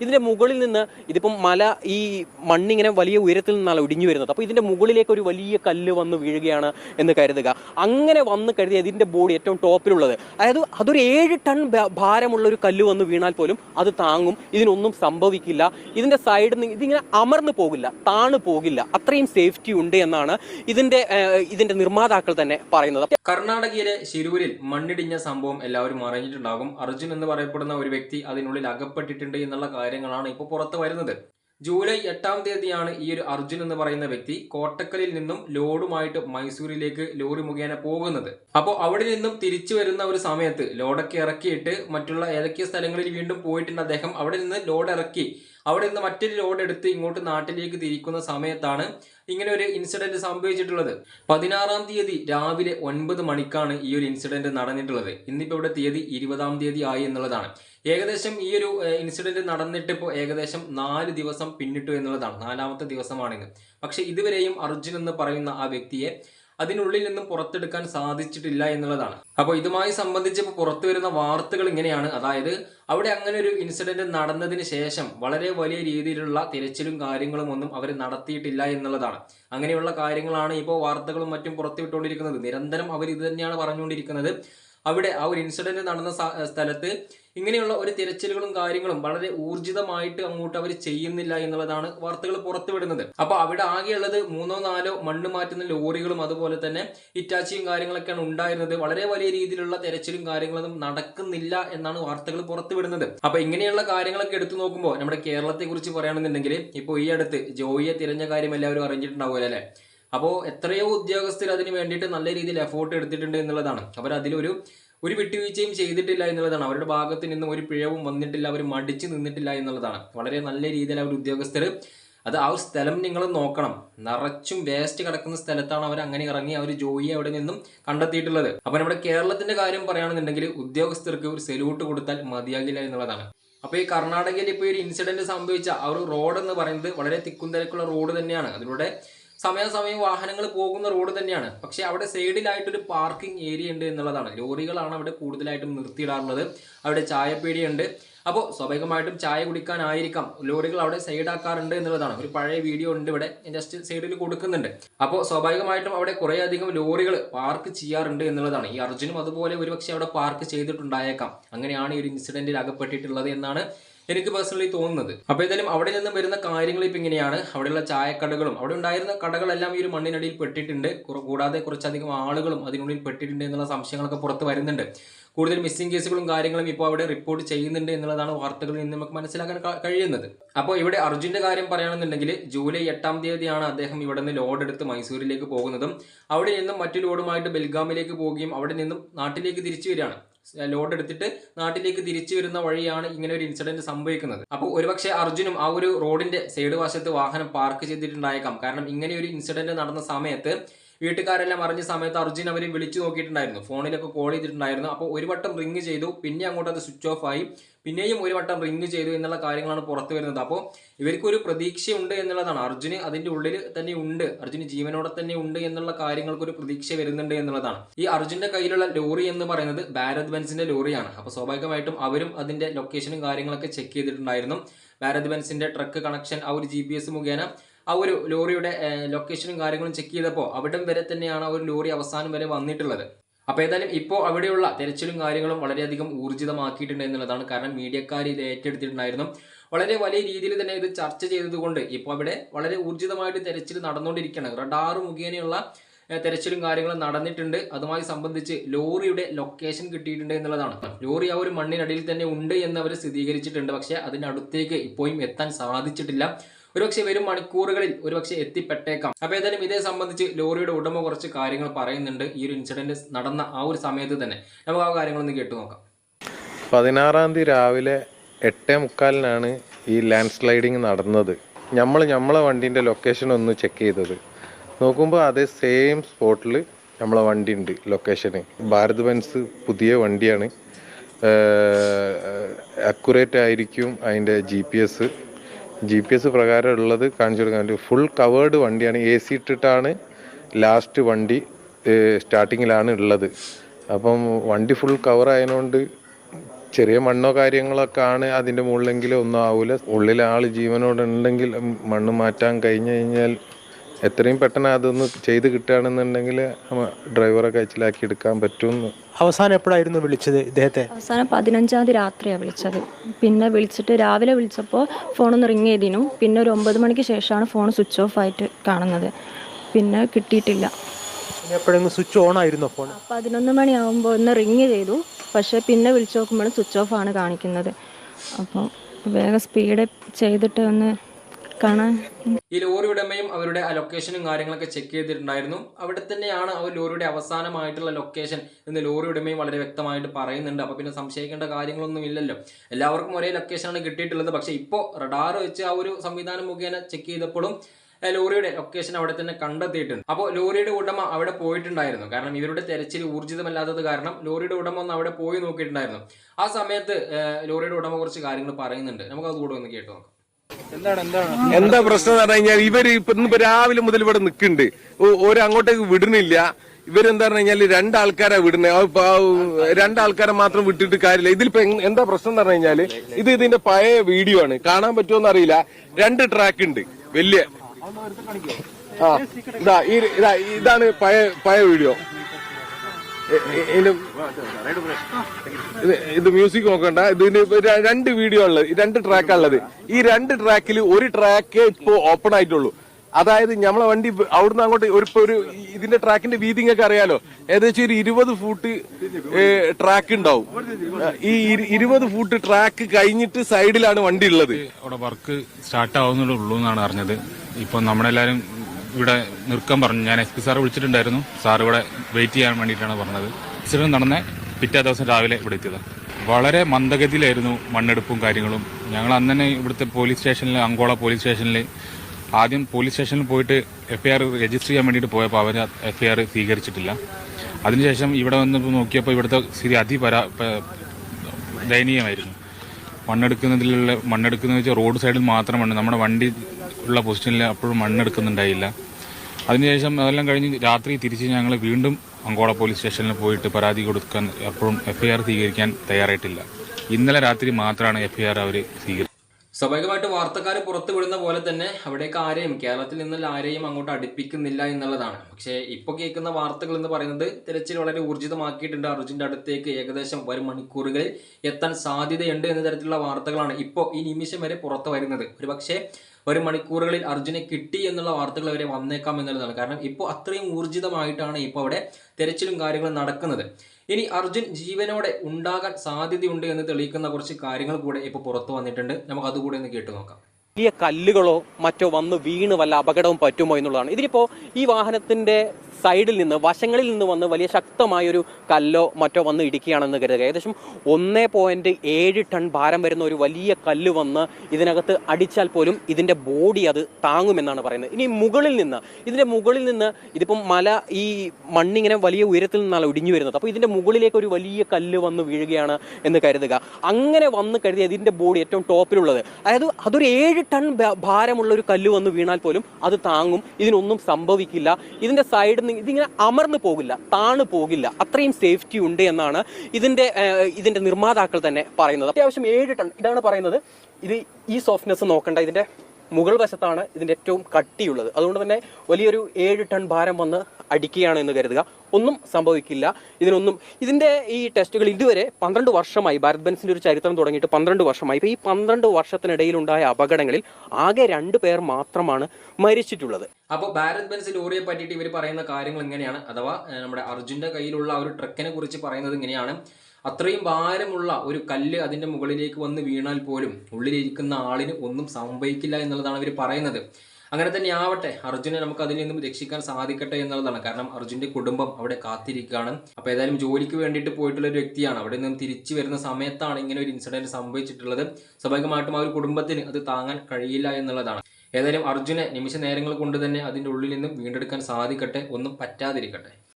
ഇതിന്റെ മുകളിൽ നിന്ന് ഇതിപ്പം മല ഈ മണ്ണിങ്ങനെ വലിയ ഉയരത്തിൽ നിന്നാണ് ഇടിഞ്ഞു വരുന്നത്. അപ്പോൾ ഇതിന്റെ മുകളിലേക്ക് ഒരു വലിയ കല്ല് വന്ന് വീഴുകയാണ് എന്ന് കരുതുക. അങ്ങനെ വന്ന് കരുതി ഇതിന്റെ ബോഡി ഏറ്റവും ടോപ്പിലുള്ളത്. അതായത് അതൊരു ഏഴ് ടൺ ഭാരമുള്ള ഒരു കല്ല് വന്ന് വീണാൽ പോലും അത് താങ്ങും. ഇതിനൊന്നും സംഭവിക്കില്ല. ഇതിന്റെ സൈഡിൽ നിന്ന് ഇതിങ്ങനെ അമർന്നു പോകില്ല. താണു പോകില്ല. അത്രയും സേഫ്റ്റി ഉണ്ട് എന്നാണ് ഇതിന്റെ ഇതിന്റെ നിർമ്മാതാക്കൾ തന്നെ പറയുന്നത്. കർണാടകയിലെ ശിരൂരിൽ മണ്ണിടിഞ്ഞ സംഭവം എല്ലാവരും അറിഞ്ഞിട്ടുണ്ടാകും. അർജുൻ എന്ന് പറയപ്പെടുന്ന ഒരു വ്യക്തി അതിനുള്ളിൽ അകപ്പെട്ടിട്ടുണ്ട് എന്നുള്ള കാര്യങ്ങളാണ് ഇപ്പോൾ പുറത്ത് വരുന്നത്. ജൂലൈ എട്ടാം തീയതിയാണ് ഈ ഒരു അർജുൻ എന്ന് പറയുന്ന വ്യക്തി കോട്ടക്കലിൽ നിന്നും ലോഡുമായിട്ട് മൈസൂരിലേക്ക് ലോറി മുഖേന പോകുന്നത്. അപ്പോൾ അവിടെ നിന്നും തിരിച്ചു വരുന്ന ഒരു സമയത്ത് ലോഡൊക്കെ ഇറക്കിയിട്ട് മറ്റുള്ള ഏതൊക്കെ സ്ഥലങ്ങളിൽ വീണ്ടും പോയിട്ടുണ്ട് അദ്ദേഹം. അവിടെ നിന്ന് ലോഡ് ഇറക്കി. അവിടെ നിന്ന് മറ്റൊരു ലോഡ് എടുത്ത് ഇങ്ങോട്ട് നാട്ടിലേക്ക് തിരിക്കുന്ന സമയത്താണ് ഇങ്ങനെ ഒരു ഇൻസിഡന്റ് സംഭവിച്ചിട്ടുള്ളത്. പതിനാറാം തീയതി രാവിലെ ഒൻപത് മണിക്കാണ് ഈ ഒരു ഇൻസിഡന്റ് നടന്നിട്ടുള്ളത്. ഇന്നിപ്പോ ഇവിടെ തീയതി ഇരുപതാം തീയതി ആയി എന്നുള്ളതാണ്. ഏകദേശം ഈ ഒരു ഇൻസിഡന്റ് നടന്നിട്ട് ഇപ്പോൾ ഏകദേശം നാല് ദിവസം പിന്നിട്ടു എന്നുള്ളതാണ്. നാലാമത്തെ ദിവസമാണിന്ന്. പക്ഷെ ഇതുവരെയും അർജുൻ എന്ന് പറയുന്ന ആ വ്യക്തിയെ അതിനുള്ളിൽ നിന്നും പുറത്തെടുക്കാൻ സാധിച്ചിട്ടില്ല എന്നുള്ളതാണ്. അപ്പോൾ ഇതുമായി സംബന്ധിച്ച് ഇപ്പോൾ പുറത്തു വരുന്ന വാർത്തകൾ ഇങ്ങനെയാണ്. അതായത് അവിടെ അങ്ങനെ ഒരു ഇൻസിഡന്റ് നടന്നതിന് ശേഷം വളരെ വലിയ രീതിയിലുള്ള തിരച്ചിലും കാര്യങ്ങളും ഒന്നും അവർ നടത്തിയിട്ടില്ല എന്നുള്ളതാണ്. അങ്ങനെയുള്ള കാര്യങ്ങളാണ് ഇപ്പോൾ വാർത്തകളും മറ്റും പുറത്തുവിട്ടുകൊണ്ടിരിക്കുന്നത്. നിരന്തരം അവർ ഇത് തന്നെയാണ് പറഞ്ഞുകൊണ്ടിരിക്കുന്നത്. അവിടെ ആ ഒരു ഇൻസിഡന്റ് നടന്ന സ്ഥലത്ത് ഇങ്ങനെയുള്ള ഒരു തിരച്ചിലുകളും കാര്യങ്ങളും വളരെ ഊർജിതമായിട്ട് അങ്ങോട്ട് അവർ ചെയ്യുന്നില്ല എന്നുള്ളതാണ് വാർത്തകൾ പുറത്തുവിടുന്നത്. അപ്പൊ അവിടെ ആകെയുള്ളത് മൂന്നോ നാലോ മണ്ണ് മാറ്റുന്ന ലോറികളും അതുപോലെ തന്നെ ഇറ്റാച്ചിയും കാര്യങ്ങളൊക്കെയാണ് ഉണ്ടായിരുന്നത്. വളരെ വലിയ രീതിയിലുള്ള തെരച്ചിലും കാര്യങ്ങളൊന്നും നടക്കുന്നില്ല എന്നാണ് വാർത്തകൾ പുറത്തുവിടുന്നത്. അപ്പൊ ഇങ്ങനെയുള്ള കാര്യങ്ങളൊക്കെ എടുത്തു നോക്കുമ്പോൾ നമ്മുടെ കേരളത്തെ കുറിച്ച് പറയുകയാണെന്നുണ്ടെങ്കിൽ ഇപ്പോൾ ഈ അടുത്ത് ജോയിയെ തിരഞ്ഞ കാര്യം എല്ലാവരും അറിഞ്ഞിട്ടുണ്ടാവുമല്ലോ അല്ലെ? അപ്പോൾ എത്രയോ ഉദ്യോഗസ്ഥർ അതിന് വേണ്ടിയിട്ട് നല്ല രീതിയിൽ എഫോർട്ട് എടുത്തിട്ടുണ്ട് എന്നുള്ളതാണ്. അവർ അതിലൊരു ഒരു വിട്ടുവീഴ്ചയും ചെയ്തിട്ടില്ല എന്നുള്ളതാണ്. അവരുടെ ഭാഗത്ത് നിന്നും ഒരു പിഴവും വന്നിട്ടില്ല അവർ മടിച്ചു നിന്നിട്ടില്ല എന്നുള്ളതാണ്. വളരെ നല്ല രീതിയിൽ അവർ ഉദ്യോഗസ്ഥർ അത് ആ ഒരു സ്ഥലം നിങ്ങൾ നോക്കണം. നിറച്ചും വേസ്റ്റ് കിടക്കുന്ന സ്ഥലത്താണ് അവർ അങ്ങനെ ഇറങ്ങി അവർ ജോയി അവിടെ നിന്നും കണ്ടെത്തിയിട്ടുള്ളത്. അപ്പൊ നമ്മുടെ കേരളത്തിന്റെ കാര്യം പറയുകയാണെന്നുണ്ടെങ്കിൽ ഉദ്യോഗസ്ഥർക്ക് ഒരു സെല്യൂട്ട് കൊടുത്താൽ മതിയാകില്ല എന്നുള്ളതാണ്. അപ്പൊ ഈ കർണാടകയിൽ ഇപ്പോൾ ഒരു ഇൻസിഡന്റ് സംഭവിച്ച ആ ഒരു റോഡ് എന്ന് പറയുന്നത് വളരെ തിക്കും തിരക്കുള്ള റോഡ് തന്നെയാണ്. അതിലൂടെ സമയാസമയം വാഹനങ്ങൾ പോകുന്ന റോഡ് തന്നെയാണ്. പക്ഷെ അവിടെ സൈഡിലായിട്ടൊരു പാർക്കിംഗ് ഏരിയ ഉണ്ട് എന്നുള്ളതാണ്. ലോറികളാണ് അവിടെ കൂടുതലായിട്ടും നിർത്തിയിടാറുള്ളത്. അവിടെ ചായപ്പീടിയുണ്ട്. അപ്പോൾ സ്വാഭാവികമായിട്ടും ചായ കുടിക്കാനായിരിക്കാം. ലോറികൾ അവിടെ സൈഡാക്കാറുണ്ട് എന്നുള്ളതാണ്. ഒരു പഴയ വീഡിയോ ഉണ്ട് ഇവിടെ. ജസ്റ്റ് സൈഡിൽ കൊടുക്കുന്നുണ്ട്. അപ്പോൾ സ്വാഭാവികമായിട്ടും അവിടെ കുറേയധികം ലോറികൾ പാർക്ക് ചെയ്യാറുണ്ട് എന്നുള്ളതാണ്. ഈ അർജുനും അതുപോലെ ഒരുപക്ഷെ അവിടെ പാർക്ക് ചെയ്തിട്ടുണ്ടായേക്കാം. അങ്ങനെയാണ് ഈ ഒരു ഇൻസിഡന്റിൽ അകപ്പെട്ടിട്ടുള്ളത് എന്നാണ് എനിക്ക് പേഴ്സണലി തോന്നുന്നത്. അപ്പോൾ ഏതായാലും അവിടെ നിന്ന് വരുന്ന കാര്യങ്ങൾ ഇപ്പം ഇങ്ങനെയാണ്. അവിടെയുള്ള ചായക്കടകളും അവിടെ ഉണ്ടായിരുന്ന കടകളെല്ലാം ഈ ഒരു മണ്ണിനടിയിൽ പെട്ടിട്ടുണ്ട്. കൂടാതെ കുറച്ചധികം ആളുകളും അതിനുള്ളിൽ പെട്ടിട്ടുണ്ട് എന്നുള്ള സംശയങ്ങളൊക്കെ പുറത്ത് വരുന്നുണ്ട്. കൂടുതൽ മിസ്സിംഗ് കേസുകളും കാര്യങ്ങളും ഇപ്പോൾ അവിടെ റിപ്പോർട്ട് ചെയ്യുന്നുണ്ട് എന്നുള്ളതാണ് വാർത്തകളിൽ നിന്ന് നമുക്ക് മനസ്സിലാക്കാൻ കഴിയുന്നത്. അപ്പോൾ ഇവിടെ അർജുന്റെ കാര്യം പറയുകയാണെന്നുണ്ടെങ്കിൽ ജൂലൈ എട്ടാം തീയതിയാണ് അദ്ദേഹം ഇവിടെ നിന്ന് ലോഡ് എടുത്ത് മൈസൂരിലേക്ക് പോകുന്നതും അവിടെ നിന്നും മറ്റു ലോഡുമായിട്ട് ബെൽഗാമിലേക്ക് പോവുകയും അവിടെ നിന്നും നാട്ടിലേക്ക് തിരിച്ചു വരികയാണ്. ലോഡ് എടുത്തിട്ട് നാട്ടിലേക്ക് തിരിച്ചു വരുന്ന വഴിയാണ് ഇങ്ങനെ ഒരു ഇൻസിഡന്റ് സംഭവിക്കുന്നത്. അപ്പോൾ ഒരുപക്ഷെ അർജുനും ആ ഒരു റോഡിന്റെ സൈഡ് വശത്ത് വാഹനം പാർക്ക് ചെയ്തിട്ടുണ്ടായേക്കാം. കാരണം ഇങ്ങനെ ഒരു ഇൻസിഡന്റ് നടന്ന സമയത്ത് വീട്ടുകാരെല്ലാം അറിഞ്ഞ സമയത്ത് അർജുൻ അവർ വിളിച്ചു നോക്കിയിട്ടുണ്ടായിരുന്നു. ഫോണിലൊക്കെ കോൾ ചെയ്തിട്ടുണ്ടായിരുന്നു. അപ്പോൾ ഒരു വട്ടം റിങ് ചെയ്തു. പിന്നെ അങ്ങോട്ട് അത് സ്വിച്ച് ഓഫ് ആയി. പിന്നെയും ഒരു വട്ടം റിങ് ചെയ്തു എന്നുള്ള കാര്യങ്ങളാണ് പുറത്തു വരുന്നത്. അപ്പോൾ ഇവർക്കൊരു പ്രതീക്ഷയുണ്ട് എന്നുള്ളതാണ്. അർജുന് അതിന്റെ ഉള്ളിൽ തന്നെ ഉണ്ട്. അർജുന് ജീവനോടെ തന്നെ ഉണ്ട് എന്നുള്ള കാര്യങ്ങൾക്ക് ഒരു പ്രതീക്ഷ വരുന്നുണ്ട് എന്നുള്ളതാണ്. ഈ അർജുന്റെ കയ്യിലുള്ള ലോറി എന്ന് പറയുന്നത് ഭാരത് ബെൻസിന്റെ ലോറിയാണ്. അപ്പോൾ സ്വാഭാവികമായിട്ടും അവരും അതിന്റെ ലൊക്കേഷനും കാര്യങ്ങളൊക്കെ ചെക്ക് ചെയ്തിട്ടുണ്ടായിരുന്നു. ഭാരത് ബെൻസിന്റെ ട്രക്ക് കണക്ഷൻ ആ ഒരു ജി മുഖേന ആ ഒരു ലോറിയുടെ ലൊക്കേഷനും കാര്യങ്ങളും ചെക്ക് ചെയ്തപ്പോൾ അവിടം വരെ തന്നെയാണ് ആ ഒരു ലോറി അവസാനം വരെ വന്നിട്ടുള്ളത്. അപ്പോൾ ഏതായാലും ഇപ്പോൾ അവിടെയുള്ള തെരച്ചിലും കാര്യങ്ങളും വളരെയധികം ഊർജിതമാക്കിയിട്ടുണ്ട് എന്നുള്ളതാണ് കാരണം മീഡിയക്കാർ ഇത് ഏറ്റെടുത്തിട്ടുണ്ടായിരുന്നു. വളരെ വലിയ രീതിയിൽ തന്നെ ഇത് ചർച്ച ചെയ്തതുകൊണ്ട് ഇപ്പോൾ അവിടെ വളരെ ഊർജിതമായിട്ട് തിരച്ചിൽ നടന്നുകൊണ്ടിരിക്കുകയാണ്. റഡാറ് മുഖേനയുള്ള തെരച്ചിലും കാര്യങ്ങളും നടന്നിട്ടുണ്ട്. അതുമായി സംബന്ധിച്ച് ലോറിയുടെ ലൊക്കേഷൻ കിട്ടിയിട്ടുണ്ട് എന്നുള്ളതാണ്. ലോറി ആ ഒരു മണ്ണിനടിയിൽ തന്നെ ഉണ്ട് എന്ന് അവർ സ്ഥിരീകരിച്ചിട്ടുണ്ട്. പക്ഷേ അതിനടുത്തേക്ക് ഇപ്പോഴും എത്താൻ സാധിച്ചിട്ടില്ല. ഒരുപക്ഷെ വരും മണിക്കൂറുകളിൽ ഒരുപക്ഷെ എത്തിപ്പെട്ടേക്കാം. അപ്പൊ ഏതായാലും ഇതേ സംബന്ധിച്ച് ലോറിയുടെ ഉടമ കുറച്ച് കാര്യങ്ങൾ പറയുന്നുണ്ട്. ഈ ഒരു ഇൻസിഡന്റ് നടന്ന ആ ഒരു സമയത്ത് തന്നെ. നമുക്ക് ആ കാര്യങ്ങളൊന്ന് കേട്ടു നോക്കാം. പതിനാറാം തീയതി രാവിലെ എട്ടേ മുക്കാലിനാണ് ഈ ലാൻഡ് സ്ലൈഡിങ് നടന്നത്. നമ്മൾ നമ്മളെ വണ്ടീന്റെ ലൊക്കേഷൻ ഒന്ന് ചെക്ക് ചെയ്തത്. നോക്കുമ്പോൾ അതേ സെയിം സ്പോട്ടിൽ നമ്മളെ വണ്ടി ഉണ്ട് ലൊക്കേഷന് ഭാരത് ബെൻസ് പുതിയ വണ്ടിയാണ്. അക്യുറേറ്റ് ആയിരിക്കും അതിന്റെ G P S G P S പ്രകാരം ഉള്ളത് കാണിച്ചു കൊടുക്കാൻ വേണ്ടി ഫുൾ കവേർഡ് വണ്ടിയാണ്. എ സി ഇട്ടിട്ടാണ് ലാസ്റ്റ് വണ്ടി സ്റ്റാർട്ടിങ്ങിലാണ് ഉള്ളത്. അപ്പം വണ്ടി ഫുൾ കവർ ആയതുകൊണ്ട് ചെറിയ മണ്ണോ കാര്യങ്ങളൊക്കെ ആണ് അതിന്റെ മുകളിലെങ്കിലും ഒന്നും ആവില്ല ഉള്ളിൽ ആൾ ജീവനോടെ ഉണ്ടെങ്കിൽ മണ്ണ് മാറ്റാൻ കഴിഞ്ഞു കഴിഞ്ഞാൽ എത്രയും പെട്ടെന്ന് അതൊന്ന് ചെയ്ത് കിട്ടുകയാണെന്നുണ്ടെങ്കിൽ ഡ്രൈവറെ കഴിച്ചിലാക്കി എടുക്കാൻ പറ്റുമെന്ന്. അവസാനം എപ്പോഴായിരുന്നു വിളിച്ചത് ഇദ്ദേഹത്തെ? അവസാനം പതിനഞ്ചാം തീയതി രാത്രിയാണ് വിളിച്ചത്. പിന്നെ വിളിച്ചിട്ട് രാവിലെ വിളിച്ചപ്പോൾ ഫോണൊന്ന് റിങ് ചെയ്തിനും പിന്നെ ഒരു ഒമ്പത് മണിക്ക് ശേഷമാണ് ഫോൺ സ്വിച്ച് ഓഫ് ആയിട്ട് കാണുന്നത്. പിന്നെ കിട്ടിയിട്ടില്ല. എപ്പോഴെങ്കിലും സ്വിച്ച് ഓൺ ആയിരുന്നു ഫോൺ? പതിനൊന്ന് മണിയാകുമ്പോൾ ഒന്ന് റിങ് ചെയ്തു. പക്ഷേ പിന്നെ വിളിച്ചു നോക്കുമ്പോൾ സ്വിച്ച് ഓഫ് ആണ് കാണിക്കുന്നത്. അപ്പോൾ വേഗം സ്പീഡ് ചെയ്തിട്ട് ഒന്ന് കാണാൻ. ഈ ലോറി ഉടമയും അവരുടെ ആ ലൊക്കേഷനും കാര്യങ്ങളൊക്കെ ചെക്ക് ചെയ്തിട്ടുണ്ടായിരുന്നു. അവിടെ തന്നെയാണ് ആ ലോറിയുടെ അവസാനമായിട്ടുള്ള ലൊക്കേഷൻ എന്ന് ലോറി ഉടമയും വളരെ വ്യക്തമായിട്ട് പറയുന്നുണ്ട്. അപ്പോൾ പിന്നെ സംശയിക്കേണ്ട കാര്യങ്ങളൊന്നും ഇല്ലല്ലോ. എല്ലാവർക്കും ഒരേ ലൊക്കേഷനാണ് കിട്ടിയിട്ടുള്ളത്. പക്ഷേ ഇപ്പോൾ റഡാർ വെച്ച് ആ ഒരു സംവിധാനം മുഖേന ചെക്ക് ചെയ്തപ്പോഴും ലോറിയുടെ ലൊക്കേഷൻ അവിടെ തന്നെ കണ്ടെത്തിയിട്ടുണ്ട്. അപ്പോൾ ലോറിയുടെ ഉടമ അവിടെ പോയിട്ടുണ്ടായിരുന്നു. കാരണം ഇവരുടെ തെരച്ചിൽ ഊർജിതമല്ലാത്തത് കാരണം ലോറിയുടെ ഉടമ ഒന്ന് അവിടെ പോയി നോക്കിയിട്ടുണ്ടായിരുന്നു. ആ സമയത്ത് ലോറിയുടെ ഉടമ കുറച്ച് കാര്യങ്ങൾ പറയുന്നുണ്ട്. നമുക്ക് അത് കൂടെ ഒന്ന് കേട്ടു നോക്കാം. എന്താ പ്രശ്നം എന്ന് പറഞ്ഞു കഴിഞ്ഞാൽ ഇവർ ഇപ്പൊ രാവിലെ മുതൽ ഇവിടെ നിൽക്കുന്നുണ്ട്. ഒരങ്ങോട്ടേക്ക് വിടുന്നില്ല. ഇവരെന്താ പറഞ്ഞു കഴിഞ്ഞാൽ രണ്ടാൾക്കാരാ വിടുന്നത് രണ്ടാൾക്കാരെ മാത്രം വിട്ടിട്ട് കാര്യമില്ല. ഇതിലിപ്പോ എന്താ പ്രശ്നം എന്ന് പറഞ്ഞു കഴിഞ്ഞാൽ ഇത് ഇതിന്റെ പഴയ വീഡിയോ ആണ്. കാണാൻ പറ്റുമോ അറിയില്ല രണ്ട് ട്രാക്ക് ഉണ്ട്. വലിയ. ആ ഇതാ ഇതാ ഇതാണ് പഴയ പഴയ വീഡിയോ. ഇത് മ്യൂസിക് നോക്കണ്ട. ഇതിന് രണ്ട് വീഡിയോ ഉള്ളത്. രണ്ട് ട്രാക്കാ ഉള്ളത്. ഈ രണ്ട് ട്രാക്കിൽ ഒരു ട്രാക്ക് ഇപ്പോ ഓപ്പൺ ആയിട്ടുള്ളൂ. അതായത് നമ്മളെ വണ്ടി അവിടുന്ന് അങ്ങോട്ട് ഒരു ഒരു ഇതിന്റെ ട്രാക്കിന്റെ വീതി ഒക്കെ അറിയാലോ. ഏകദേശം ഒരു ഇരുപത് ഫൂട്ട് ട്രാക്ക് ഉണ്ടാവും. ഈ ഇരു- ഇരുപത് ഫൂട്ട് ട്രാക്ക് കഴിഞ്ഞിട്ട് സൈഡിലാണ് വണ്ടി ഉള്ളത്. അവിടെ വർക്ക് സ്റ്റാർട്ട് ആവുന്നുള്ളൂ എന്നാണ് അറിഞ്ഞത്. ഇപ്പൊ നമ്മളെല്ലാവരും ഇവിടെ നിർക്കാൻ പറഞ്ഞു. ഞാൻ എസ് പി സാറ് വിളിച്ചിട്ടുണ്ടായിരുന്നു. സാർ ഇവിടെ വെയിറ്റ് ചെയ്യാൻ വേണ്ടിയിട്ടാണ് പറഞ്ഞത്. ഇൻസിഡന്റ് നടന്ന പിറ്റേ ദിവസം രാവിലെ ഇവിടെ എത്തിയത്. വളരെ മന്ദഗതിയിലായിരുന്നു മണ്ണെടുപ്പും കാര്യങ്ങളും. ഞങ്ങൾ അന്ന് തന്നെ ഇവിടുത്തെ പോലീസ് സ്റ്റേഷനിൽ അങ്കോള പോലീസ് സ്റ്റേഷനിൽ ആദ്യം പോലീസ് സ്റ്റേഷനിൽ പോയിട്ട് എഫ് ഐ ആർ രജിസ്റ്റർ ചെയ്യാൻ വേണ്ടിയിട്ട് പോയപ്പോൾ അവർ എഫ് ഐ ആർ സ്വീകരിച്ചിട്ടില്ല. അതിനുശേഷം ഇവിടെ വന്ന് നോക്കിയപ്പോൾ ഇവിടുത്തെ സ്ഥിതി അതിപരാ ദയനീയമായിരുന്നു. മണ്ണെടുക്കുന്നതിലുള്ള മണ്ണെടുക്കുന്നത് വെച്ചാൽ റോഡ് സൈഡിൽ മാത്രമാണ് നമ്മുടെ വണ്ടി ഉള്ള പൊസിഷനിൽ അപ്പോഴും മണ്ണെടുക്കുന്നുണ്ടായില്ല. അതിനുശേഷം അതെല്ലാം കഴിഞ്ഞ് രാത്രി തിരിച്ച് ഞങ്ങൾ വീണ്ടും അങ്കോള പോലീസ് സ്റ്റേഷനിൽ പോയിട്ട് പരാതി കൊടുക്കാൻ എപ്പോഴും എഫ് ഐ ആർ സ്വീകരിക്കാൻ തയ്യാറായിട്ടില്ല. ഇന്നലെ രാത്രി മാത്രമാണ് എഫ് ഐ ആർ അവർ സ്വീകരിച്ചത് സ്വാഭാവികമായിട്ട് വാർത്തക്കാർ പുറത്തുവിടുന്ന പോലെ തന്നെ അവിടേക്ക് ആരെയും കേരളത്തിൽ നിന്നുള്ള ആരെയും അങ്ങോട്ട് അടുപ്പിക്കുന്നില്ല എന്നുള്ളതാണ്. പക്ഷേ ഇപ്പോൾ കേൾക്കുന്ന വാർത്തകൾ എന്ന് പറയുന്നത് തിരച്ചിൽ വളരെ ഊർജിതമാക്കിയിട്ടുണ്ട്. അർജുന്റെ അടുത്തേക്ക് ഏകദേശം വരും മണിക്കൂറുകളിൽ എത്താൻ സാധ്യതയുണ്ട് എന്ന തരത്തിലുള്ള വാർത്തകളാണ് ഇപ്പോൾ ഈ നിമിഷം വരെ പുറത്തു വരുന്നത് ഒരു മണിക്കൂറുകളിൽ അർജുനെ കിട്ടി എന്നുള്ള വാർത്തകൾ വരെ വന്നേക്കാം എന്നുള്ളതാണ്. കാരണം ഇപ്പോൾ അത്രയും ഊർജിതമായിട്ടാണ് ഇപ്പോൾ അവിടെ തെരച്ചിലും കാര്യങ്ങളും നടക്കുന്നത്. ഇനി അർജുൻ ജീവനോടെ ഉണ്ടാകാൻ സാധ്യതയുണ്ട് എന്ന് തെളിയിക്കുന്ന കുറച്ച് കാര്യങ്ങൾ കൂടെ ഇപ്പോൾ പുറത്തു വന്നിട്ടുണ്ട്. നമുക്ക് അതുകൂടെ ഒന്ന് കേട്ടു നോക്കാം. വലിയ കല്ലുകളോ മറ്റോ വന്ന് വീണ് വല്ല അപകടവും പറ്റുമോ എന്നുള്ളതാണ്. ഇതിനിപ്പോൾ ഈ വാഹനത്തിന്റെ സൈഡിൽ നിന്ന് വശങ്ങളിൽ നിന്ന് വന്ന് വലിയ ശക്തമായൊരു കല്ലോ മറ്റോ വന്ന് ഇടിക്കുകയാണെന്ന് കരുതുക. ഏകദേശം ഒന്നേ പോയിന്റ് ഏഴ് ടൺ ഭാരം വരുന്ന ഒരു വലിയ കല്ല് വന്ന് ഇതിനകത്ത് അടിച്ചാൽ പോലും ഇതിന്റെ ബോഡി അത് താങ്ങുമെന്നാണ് പറയുന്നത്. ഇനി മുകളിൽ നിന്ന് ഇതിന്റെ മുകളിൽ നിന്ന് ഇതിപ്പം മല ഈ മണ്ണിങ്ങനെ വലിയ ഉയരത്തിൽ നിന്നാണ് ഒടിഞ്ഞു വരുന്നത്. അപ്പോൾ ഇതിന്റെ മുകളിലേക്ക് ഒരു വലിയ കല്ല് വന്ന് വീഴുകയാണ് എന്ന് കരുതുക. അങ്ങനെ വന്ന് കരുതി ഇതിന്റെ ബോഡി ഏറ്റവും ടോപ്പിലുള്ളത്. അതായത് അതൊരു ഏഴ് ടൺ ഭാരമുള്ള ഒരു കല്ല് വന്ന് വീണാൽ പോലും അത് താങ്ങും. ഇതിനൊന്നും സംഭവിക്കില്ല. ഇതിന്റെ സൈഡിൽ ഇതിങ്ങനെ അമർന്നു പോകില്ല താണു പോകില്ല. അത്രയും സേഫ്റ്റി ഉണ്ട് എന്നാണ് ഇതിന്റെ ഇതിന്റെ നിർമ്മാതാക്കൾ തന്നെ പറയുന്നത്. അത്യാവശ്യം ഏഴ് ടൺ ഇതാണ് പറയുന്നത്. ഇത് ഈ സോഫ്റ്റ്നെസ് നോക്കണ്ട ഇതിന്റെ മുകൾ വശത്താണ് ഇതിന്റെ ഏറ്റവും കട്ടിയുള്ളത്. അതുകൊണ്ട് തന്നെ വലിയൊരു ഏഴ് ടൺ ഭാരം വന്ന് അടിക്കുകയാണ് എന്ന് കരുതുക. ഒന്നും സംഭവിക്കില്ല. ഇതിനൊന്നും ഇതിന്റെ ഈ ടെസ്റ്റുകൾ ഇതുവരെ പന്ത്രണ്ട് വർഷമായി ഭാരത് ബെൻസിന്റെ ഒരു ചരിത്രം തുടങ്ങിയിട്ട് പന്ത്രണ്ട് വർഷമായി. ഇപ്പോൾ ഈ പന്ത്രണ്ട് വർഷത്തിനിടയിലുണ്ടായ അപകടങ്ങളിൽ ആകെ രണ്ട് പേർ മാത്രമാണ് മരിച്ചിട്ടുള്ളത്. അപ്പോൾ ഭാരത് ബെൻസ് ലോറിയെ പറ്റിയിട്ട് ഇവർ പറയുന്ന കാര്യങ്ങൾ ഇങ്ങനെയാണ്. അഥവാ നമ്മുടെ അർജുന്റെ കയ്യിലുള്ള ഒരു ട്രക്കിനെ കുറിച്ച് പറയുന്നത് ഇങ്ങനെയാണ്. അത്രയും ഭാരമുള്ള ഒരു കല്ല് അതിന്റെ മുകളിലേക്ക് വന്ന് വീണാൽ പോലും ഉള്ളിലിരിക്കുന്ന ആളിന് ഒന്നും സംഭവിക്കില്ല എന്നുള്ളതാണ് ഇവർ പറയുന്നത്. അങ്ങനെ തന്നെ ആവട്ടെ അർജുനെ നമുക്ക് അതിൽ നിന്നും രക്ഷിക്കാൻ സാധിക്കട്ടെ എന്നുള്ളതാണ്. കാരണം അർജുന്റെ കുടുംബം അവിടെ കാത്തിരിക്കുകയാണ്. അപ്പോൾ ഏതായാലും ജോലിക്ക് വേണ്ടിയിട്ട് പോയിട്ടുള്ള ഒരു വ്യക്തിയാണ്. അവിടെ നിന്നും തിരിച്ചു വരുന്ന സമയത്താണ് ഇങ്ങനെ ഒരു ഇൻസിഡന്റ് സംഭവിച്ചിട്ടുള്ളത്. സ്വാഭാവികമായിട്ടും ആ ഒരു കുടുംബത്തിന് അത് താങ്ങാൻ കഴിയില്ല എന്നുള്ളതാണ്. ഏതായാലും അർജുനെ നിമിഷ നേരങ്ങൾ കൊണ്ട് തന്നെ അതിന്റെ ഉള്ളിൽ നിന്നും വീണ്ടെടുക്കാൻ സാധിക്കട്ടെ ഒന്നും പറ്റാതിരിക്കട്ടെ.